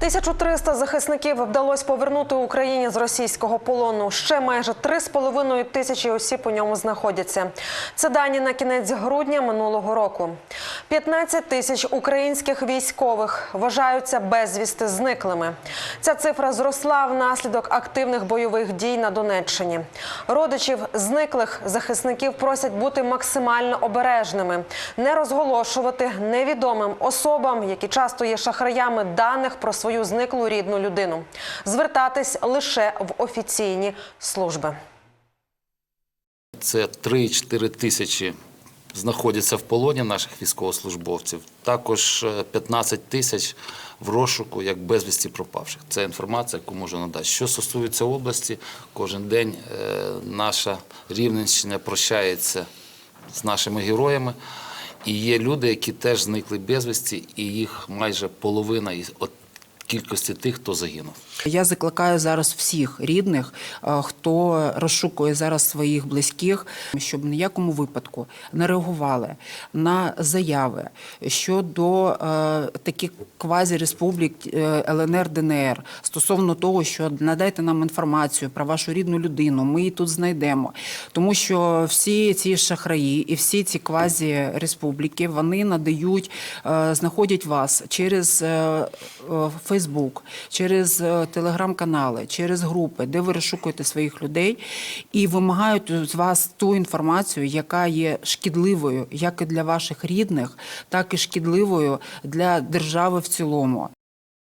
1300 захисників вдалося повернути Україні з російського полону. Ще майже 3,5 тисячі осіб у ньому знаходяться. Це дані на кінець грудня минулого року. 15 тисяч українських військових вважаються безвісти зниклими. Ця цифра зросла внаслідок активних бойових дій на Донеччині. Родичів зниклих захисників просять бути максимально обережними, не розголошувати невідомим особам, які часто є шахраями даних про свою зниклу рідну людину, звертатись лише в офіційні служби. Це 3-4 тисячі знаходяться в полоні наших військовослужбовців. Також е, 15 тисяч в розшуку як безвісті пропавших. Це інформація, яку можу надати. Що стосується області, кожен день е, наша Рівненщина прощається з нашими героями. І є люди, які теж зникли безвісті, і їх майже половина із от кількості тих, хто загинув. Я закликаю зараз всіх рідних, е, хто розшукує зараз своїх близьких, щоб в ніякому випадку не реагували на заяви щодо е, таких квазі-республік е, ЛНР ДНР стосовно того, що надайте нам інформацію про вашу рідну людину, ми її тут знайдемо. Тому що всі ці шахраї і всі ці квазі-республіки вони надають, е, знаходять вас через е, е, через е, телеграм-канали, через групи, де ви розшукуєте своїх людей і вимагають з вас ту інформацію, яка є шкідливою як і для ваших рідних, так і шкідливою для держави в цілому.